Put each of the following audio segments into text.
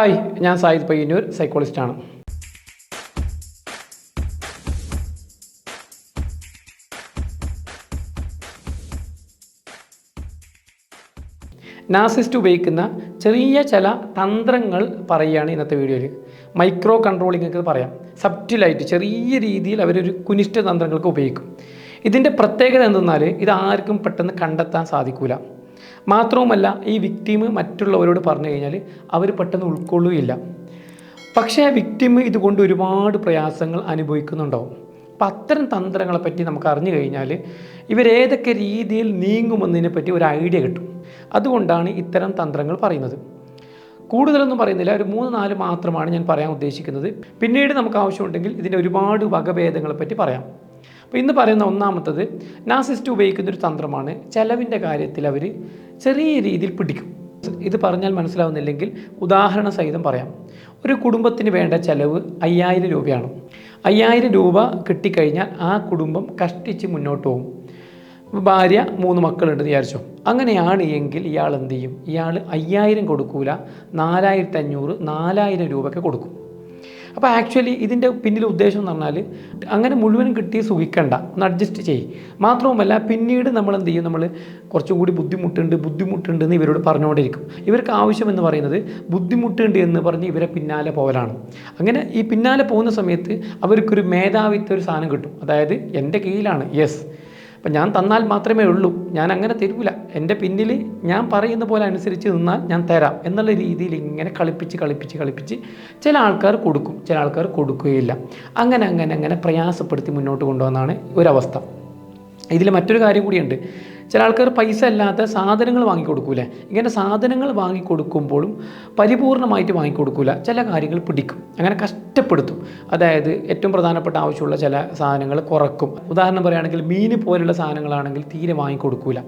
Hi ഞാൻ Zayed Payyanur സൈക്കോളജിസ്റ്റാണ് Nazist ഉപയോഗിക്കുന്ന ചെറിയ ചില തന്ത്രങ്ങൾ പറയുകയാണ് ഇന്നത്തെ വീഡിയോയിൽ മൈക്രോ കൺട്രോളിംഗ് ഒക്കെ പറയാം. സബ്റ്റിലായിട്ട് ചെറിയ രീതിയിൽ അവരൊരു കുനിഷ്ഠ തന്ത്രങ്ങൾക്ക് ഉപയോഗിക്കും. ഇതിന്റെ പ്രത്യേകത എന്തെന്നാൽ ഇത് ആർക്കും പെട്ടെന്ന് കണ്ടെത്താൻ സാധിക്കില്ല മാത്രവുമല്ല ഈ വിക്ടീം മറ്റുള്ളവരോട് പറഞ്ഞു കഴിഞ്ഞാൽ അവർ പെട്ടെന്ന് ഉൾക്കൊള്ളുകയില്ല. പക്ഷേ വിക്ടിം ഇതുകൊണ്ട് ഒരുപാട് പ്രയാസങ്ങൾ അനുഭവിക്കുന്നുണ്ടാവും. അപ്പം അത്തരം തന്ത്രങ്ങളെ പറ്റി നമുക്ക് അറിഞ്ഞു കഴിഞ്ഞാൽ ഇവരേതൊക്കെ രീതിയിൽ നീങ്ങുമെന്നതിനെ പറ്റി ഒരു ഐഡിയ കിട്ടും. അതുകൊണ്ടാണ് ഇത്തരം തന്ത്രങ്ങൾ പറയുന്നത്. കൂടുതലൊന്നും പറയുന്നില്ല. ഒരു മൂന്ന് നാല് മാത്രമാണ് ഞാൻ പറയാൻ ഉദ്ദേശിക്കുന്നത്. പിന്നീട് നമുക്ക് ആവശ്യമുണ്ടെങ്കിൽ ഇതിന്റെ ഒരുപാട് വകഭേദങ്ങളെ പറ്റി പറയാം. അപ്പോൾ ഇന്ന് പറയുന്ന ഒന്നാമത്തത് നാസിസ്റ്റ് ഉപയോഗിക്കുന്ന ഒരു തന്ത്രമാണ് ചെലവിന്റെ കാര്യത്തിൽ അവർ ചെറിയ രീതിയിൽ പിടിക്കും. ഇത് പറഞ്ഞാൽ മനസ്സിലാവുന്നില്ലെങ്കിൽ ഉദാഹരണ സഹിതം പറയാം. ഒരു കുടുംബത്തിന് വേണ്ട ചെലവ് അയ്യായിരം രൂപയാണ്. അയ്യായിരം രൂപ കിട്ടിക്കഴിഞ്ഞാൽ ആ കുടുംബം കഷ്ടിച്ച് മുന്നോട്ട് പോകും. ഭാര്യ മൂന്ന് മക്കളുണ്ട് വിചാരിച്ചോ. അങ്ങനെയാണ് എങ്കിൽ ഇയാൾ എന്ത് ചെയ്യും? ഇയാൾ അയ്യായിരം കൊടുക്കൂല നാലായിരത്തി അഞ്ഞൂറ് നാലായിരം രൂപയ്ക്ക് കൊടുക്കും. അപ്പോൾ ആക്ച്വലി ഇതിന്റെ പിന്നിലെ ഉദ്ദേശം എന്ന് പറഞ്ഞാൽ അങ്ങനെ മുഴുവനും കിട്ടി സുഖിക്കണ്ട. ഒന്ന് അഡ്ജസ്റ്റ് ചെയ്യും. മാത്രവുമല്ല പിന്നീട് നമ്മൾ എന്ത് ചെയ്യും? നമ്മൾ കുറച്ചും കൂടി ബുദ്ധിമുട്ടുണ്ട് ബുദ്ധിമുട്ടുണ്ട് എന്ന് ഇവരോട് പറഞ്ഞുകൊണ്ടിരിക്കും. ഇവർക്ക് ആവശ്യം എന്ന് പറയുന്നത് ബുദ്ധിമുട്ടുണ്ട് എന്ന് പറഞ്ഞ് ഇവരെ പിന്നാലെ പോകലാണ് അങ്ങനെ ഈ പിന്നാലെ പോകുന്ന സമയത്ത് അവർക്കൊരു മേധാവിത്വ ഒരു സാധനം കിട്ടും. അതായത് എന്റെ കീഴിലാണ്. യെസ് അപ്പം ഞാൻ തന്നാൽ മാത്രമേ ഉള്ളൂ. ഞാൻ അങ്ങനെ തരൂല. എന്റെ പിന്നിൽ ഞാൻ പറയുന്ന പോലെ അനുസരിച്ച് നിന്നാൽ ഞാൻ തരാം എന്നുള്ള രീതിയിൽ ഇങ്ങനെ കളിപ്പിച്ച് കളിപ്പിച്ച് കളിപ്പിച്ച് ചില ആൾക്കാർ കൊടുക്കും. ചില ആൾക്കാർ കൊടുക്കുകയില്ല. അങ്ങനെ അങ്ങനെ അങ്ങനെ പ്രയാസപ്പെടുത്തി മുന്നോട്ട് കൊണ്ടുവന്നാണ് ഒരവസ്ഥ. ഇതിൽ മറ്റൊരു കാര്യം കൂടിയുണ്ട്. ചില ആൾക്കാർ പൈസ അല്ലാത്ത സാധനങ്ങൾ വാങ്ങിക്കൊടുക്കൂലേ? ഇങ്ങനെ സാധനങ്ങൾ വാങ്ങിക്കൊടുക്കുമ്പോഴും പരിപൂർണമായിട്ട് വാങ്ങിക്കൊടുക്കൂല. ചില കാര്യങ്ങൾ പിടിക്കും. അങ്ങനെ കഷ്ടപ്പെടുത്തും. അതായത് ഏറ്റവും പ്രധാനപ്പെട്ട ആവശ്യമുള്ള ചില സാധനങ്ങൾ കുറക്കും. ഉദാഹരണം പറയുകയാണെങ്കിൽ മീൻ പോലുള്ള സാധനങ്ങളാണെങ്കിൽ തീരെ വാങ്ങിക്കൊടുക്കൂല.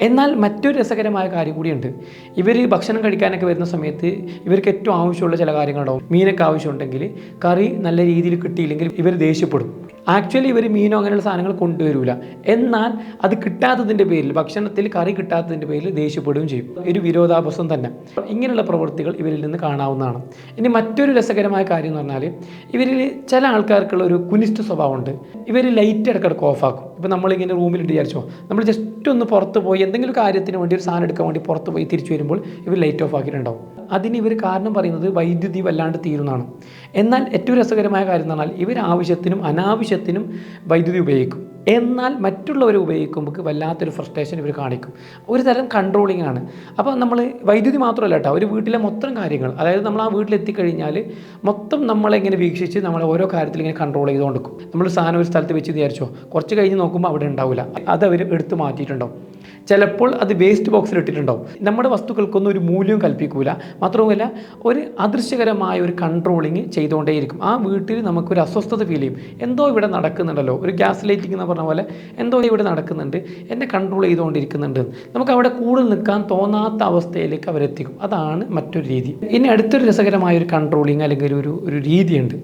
എന്നാൽ മറ്റൊരു രസകരമായ കാര്യം കൂടിയുണ്ട്. ഇവർ ഭക്ഷണം കഴിക്കാനൊക്കെ വരുന്ന സമയത്ത് ഇവർക്ക് ഏറ്റവും ആവശ്യമുള്ള ചില കാര്യങ്ങളുണ്ടാവും. മീനൊക്കെ ആവശ്യമുണ്ടെങ്കിൽ കറി നല്ല രീതിയിൽ കിട്ടിയില്ലെങ്കിൽ ഇവർ ദേഷ്യപ്പെടും. ആക്ച്വലി ഇവർ മീനോ അങ്ങനെയുള്ള സാധനങ്ങൾ കൊണ്ടുവരില്ല എന്നാൽ അത് കിട്ടാത്തതിന്റെ പേരിൽ ഭക്ഷണത്തിൽ കറി കിട്ടാത്തതിന്റെ പേരിൽ ദേഷ്യപ്പെടുകയും ചെയ്യും. ഒരു വിരോധാഭാസം തന്നെ. ഇങ്ങനെയുള്ള പ്രവൃത്തികൾ ഇവരിൽ നിന്ന് കാണാവുന്നതാണ്. ഇനി മറ്റൊരു രസകരമായ കാര്യം എന്ന് പറഞ്ഞാൽ ഇവരിൽ ചില ആൾക്കാർക്കുള്ള ഒരു കുനിഷ്ഠ സ്വഭാവമുണ്ട്. ഇവർ ലൈറ്റ് ഇടക്കിടക്ക് ഓഫാക്കും ഇപ്പോൾ നമ്മളിങ്ങനെ റൂമിലിട്ട് വിചാരിച്ചോ നമ്മൾ ജസ്റ്റ് ഒന്ന് പുറത്ത് പോയി എന്തെങ്കിലും കാര്യത്തിന് വേണ്ടി ഒരു സാധനം എടുക്കാൻ വേണ്ടി പുറത്ത് പോയി തിരിച്ചു വരുമ്പോൾ ഇവർ ലൈറ്റ് ഓഫ് ആക്കിയിട്ടുണ്ടാവും. അതിന് ഇവർ കാരണം പറയുന്നത് വൈദ്യുതി വല്ലാണ്ട് തീരുന്നതാണ്. എന്നാൽ ഏറ്റവും രസകരമായ കാര്യം എന്ന് പറഞ്ഞാൽ ഇവർ ആവശ്യത്തിനും അനാവശ്യത്തിനും വൈദ്യുതി ഉപയോഗിക്കും. എന്നാൽ മറ്റുള്ളവരെ ഉപയോഗിക്കുമ്പോൾ വല്ലാത്തൊരു ഫ്രസ്ട്രേഷൻ ഇവർ കാണിക്കും. ഒരു തരം കൺട്രോളിംഗ് ആണ്. അപ്പോൾ നമ്മൾ വൈദ്യുതി മാത്രമല്ല കേട്ടോ ഒരു വീട്ടിലെ മൊത്തം കാര്യങ്ങൾ അതായത് നമ്മൾ ആ വീട്ടിലെത്തിക്കഴിഞ്ഞാൽ മൊത്തം നമ്മളെങ്ങനെ വീക്ഷിച്ച് നമ്മൾ ഓരോ കാര്യത്തിൽ ഇങ്ങനെ കൺട്രോൾ ചെയ്തുകൊണ്ടിരിക്കും നമ്മൾ സാധനം ഒരു സ്ഥലത്ത് വെച്ച് വിചാരിച്ചോ കുറച്ച് കഴിഞ്ഞ് നോക്കുമ്പോൾ അവിടെ ഉണ്ടാവില്ല അത് അവർ എടുത്ത് മാറ്റിയിട്ടുണ്ടാവും. ചിലപ്പോൾ അത് വേസ്റ്റ് ബോക്സിൽ ഇട്ടിട്ടുണ്ടാവും. നമ്മുടെ വസ്തുക്കൾക്കൊന്നും ഒരു മൂല്യവും കൽപ്പിക്കൂല. മാത്രവുമല്ല ഒരു അദൃശ്യകരമായ ഒരു കൺട്രോളിങ് ചെയ്തുകൊണ്ടേയിരിക്കും. ആ വീട്ടിൽ നമുക്കൊരു അസ്വസ്ഥത ഫീൽ ചെയ്യും. എന്തോ ഇവിടെ നടക്കുന്നുണ്ടല്ലോ. ഒരു ഗ്യാസ് ലൈറ്റിംഗ് എന്ന് പറഞ്ഞ പോലെ എന്തോ ഇവിടെ നടക്കുന്നുണ്ട്. എന്നെ കൺട്രോൾ ചെയ്തുകൊണ്ടിരിക്കുന്നുണ്ട്. നമുക്ക് അവിടെ കൂടുതൽ നിൽക്കാൻ തോന്നാത്ത അവസ്ഥയിലേക്ക് അവരെത്തിക്കും അതാണ് മറ്റൊരു രീതി. ഇനി അടുത്തൊരു രസകരമായ ഒരു കൺട്രോളിങ് അല്ലെങ്കിൽ ഒരു ഒരു രീതിയുണ്ട്.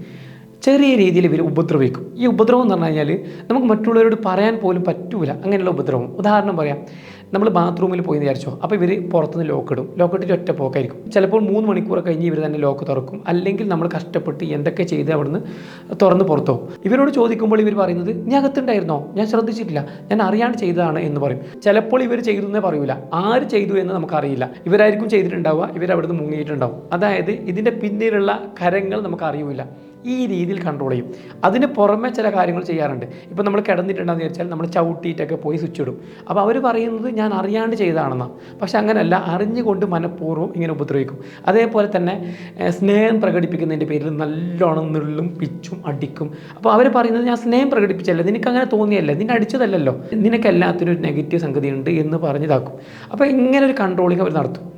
ചെറിയ രീതിയിൽ ഇവർ ഉപദ്രവിക്കും. ഈ ഉപദ്രവം എന്ന് പറഞ്ഞു കഴിഞ്ഞാൽ നമുക്ക് മറ്റുള്ളവരോട് പറയാൻ പോലും പറ്റൂല. അങ്ങനെയുള്ള ഉപദ്രവം. ഉദാഹരണം പറയാം. നമ്മൾ ബാത്റൂമിൽ പോയി വിചാരിച്ചോ. അപ്പോൾ ഇവർ പുറത്തുനിന്ന് ലോക്ക് ഇടും. ലോക്ക് ഇട്ടിട്ട് ഒറ്റ പോക്കായിരിക്കും. ചിലപ്പോൾ മൂന്ന് മണിക്കൂർ കഴിഞ്ഞ് ഇവർ തന്നെ ലോക്ക് തുറക്കും. അല്ലെങ്കിൽ നമ്മൾ കഷ്ടപ്പെട്ട് എന്തൊക്കെ ചെയ്ത് അവിടുന്ന് തുറന്ന് പുറത്തോ ഇവരോട് ചോദിക്കുമ്പോൾ ഇവർ പറയുന്നത് ഞാൻ അകത്തുണ്ടായിരുന്നോ? ഞാൻ ശ്രദ്ധിച്ചിട്ടില്ല. ഞാൻ അറിയാണ്ട് ചെയ്തതാണ് എന്ന് പറയും. ചിലപ്പോൾ ഇവർ ചെയ്തു എന്നേ പറയൂല. ആര് ചെയ്തു എന്ന് നമുക്കറിയില്ല. ഇവരായിരിക്കും ചെയ്തിട്ടുണ്ടാവുക. ഇവർ അവിടുന്ന് മുങ്ങിയിട്ടുണ്ടാവും. അതായത് ഇതിന്റെ പിന്നിലുള്ള കരങ്ങൾ നമുക്ക് അറിയില്ല ഈ രീതിയിൽ കൺട്രോൾ ചെയ്യും. അതിന് പുറമെ ചില കാര്യങ്ങൾ ചെയ്യാറുണ്ട്. ഇപ്പോൾ നമ്മൾ കിടന്നിട്ടുണ്ടെന്ന് വെച്ചാൽ നമ്മൾ ചവിട്ടിയിട്ടൊക്കെ പോയി സ്വിച്ച് ഇടും. അപ്പോൾ അവർ പറയുന്നത് ഞാൻ അറിയാണ്ട് ചെയ്തതാണെന്നാണ് പക്ഷെ അങ്ങനെയല്ല അറിഞ്ഞുകൊണ്ട് മനഃപൂർവം ഇങ്ങനെ ഉപദ്രവിക്കും. അതേപോലെ തന്നെ സ്നേഹം പ്രകടിപ്പിക്കുന്നതിന്റെ പേരിൽ നല്ലോണം നുള്ളും പിച്ചും അടിക്കും. അപ്പോൾ അവർ പറയുന്നത് ഞാൻ സ്നേഹം പ്രകടിപ്പിച്ചല്ല നിനക്ക് അങ്ങനെ തോന്നിയല്ല നിന്നെ അടിച്ചതല്ലല്ലോ. നിനക്ക് എല്ലാത്തിനും ഒരു നെഗറ്റീവ് സംഗതി ഉണ്ട് എന്ന് പറഞ്ഞിതാക്കും അപ്പോൾ ഇങ്ങനെ ഒരു കൺട്രോളിങ് അവർ നടത്തും.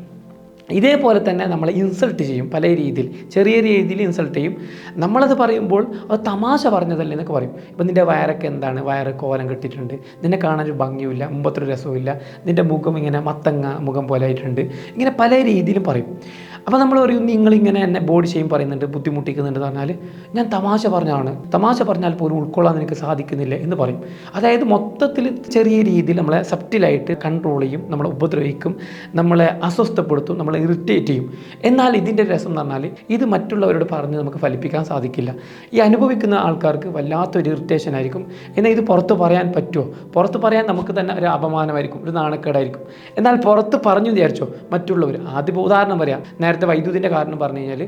ഇതേപോലെ തന്നെ നമ്മൾ ഇൻസൾട്ട് ചെയ്യും പല രീതിയിൽ ചെറിയ രീതിയിൽ ഇൻസൾട്ട് ചെയ്യും. നമ്മളത് പറയുമ്പോൾ അത് തമാശ പറഞ്ഞതല്ലേ എന്നൊക്കെ പറയും. ഇപ്പം നിന്റെ വയറൊക്കെ എന്താണ്? വയറ് കോലം കെട്ടിയിട്ടുണ്ട്. നിന്നെ കാണാൻ ഒരു ഭംഗിയുമില്ല മുമ്പത്തൊരു രസവുമില്ല. നിന്റെ മുഖം ഇങ്ങനെ മത്തങ്ങ മുഖം പോലെ ആയിട്ടുണ്ട്. ഇങ്ങനെ പല രീതിയിലും പറയും. അപ്പോൾ നമ്മൾ പറയും നിങ്ങളിങ്ങനെ എന്നെ ബോഡി ചെയ്യും പറയുന്നുണ്ട് ബുദ്ധിമുട്ടിക്കുന്നുണ്ട് പറഞ്ഞാൽ ഞാൻ തമാശ പറഞ്ഞാണ്. തമാശ പറഞ്ഞാൽ പോലും ഉൾക്കൊള്ളാൻ എനിക്ക് സാധിക്കുന്നില്ല എന്ന് പറയും. അതായത് മൊത്തത്തിൽ ചെറിയ രീതിയിൽ നമ്മളെ സബ്റ്റിലായിട്ട് കൺട്രോൾ ചെയ്യും നമ്മളെ ഉപദ്രവിക്കും നമ്മളെ അസ്വസ്ഥപ്പെടുത്തും നമ്മളെ ഇറിറ്റേറ്റ് ചെയ്യും. എന്നാൽ ഇതിന്റെ രസം എന്ന് പറഞ്ഞാൽ ഇത് മറ്റുള്ളവരോട് പറഞ്ഞ് നമുക്ക് ഫലിപ്പിക്കാൻ സാധിക്കില്ല. ഈ അനുഭവിക്കുന്ന ആൾക്കാർക്ക് വല്ലാത്തൊരു ഇറിറ്റേഷൻ ആയിരിക്കും. എന്നാൽ ഇത് പുറത്ത് പറയാൻ പറ്റുമോ പുറത്ത് പറയാൻ നമുക്ക് തന്നെ ഒരു അപമാനമായിരിക്കും ഒരു നാണക്കേടായിരിക്കും. എന്നാൽ പുറത്ത് പറഞ്ഞു വിചാരിച്ചോ? മറ്റുള്ളവർ ആദ്യം ഉദാഹരണം പറയാം. നേരത്തെ വൈദ്യുതിന്റെ കാരണം പറഞ്ഞു കഴിഞ്ഞാൽ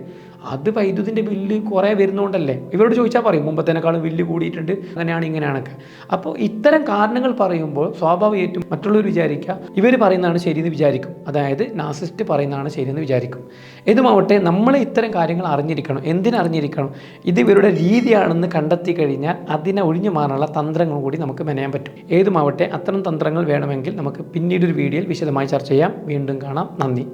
അത് വൈദ്യുതിന്റെ ബില്ല് കുറേ വരുന്നതുകൊണ്ടല്ലേ ഇവരോട് ചോദിച്ചാൽ പറയും മുമ്പത്തേനേക്കാളും ബില്ല് കൂടിയിട്ടുണ്ട് അങ്ങനെയാണ് ഇങ്ങനെയാണൊക്കെ അപ്പോൾ ഇത്തരം കാരണങ്ങൾ പറയുമ്പോൾ സ്വാഭാവികമായിട്ടും മറ്റുള്ളവർ വിചാരിക്കുക ഇവർ പറയുന്നതാണ് ശരിയെന്ന് വിചാരിക്കും. അതായത് നാസിസ്റ്റ് പറയുന്നതാണ് ശരിയെന്ന് വിചാരിക്കും. ഇതുമാവട്ടെ നമ്മൾ ഇത്തരം കാര്യങ്ങൾ അറിഞ്ഞിരിക്കണം എന്തിനറിഞ്ഞിരിക്കണം ഇത് ഇവരുടെ രീതിയാണെന്ന് കണ്ടെത്തി കഴിഞ്ഞാൽ അതിനെ ഒഴിഞ്ഞു മാറാനുള്ള തന്ത്രങ്ങൾ കൂടി നമുക്ക് മെനയാൻ പറ്റും. ഏതുമാവട്ടെ അത്തരം തന്ത്രങ്ങൾ വേണമെങ്കിൽ നമുക്ക് പിന്നീടൊരു വീഡിയോയിൽ വിശദമായി ചർച്ച ചെയ്യാം. വീണ്ടും കാണാം. നന്ദി.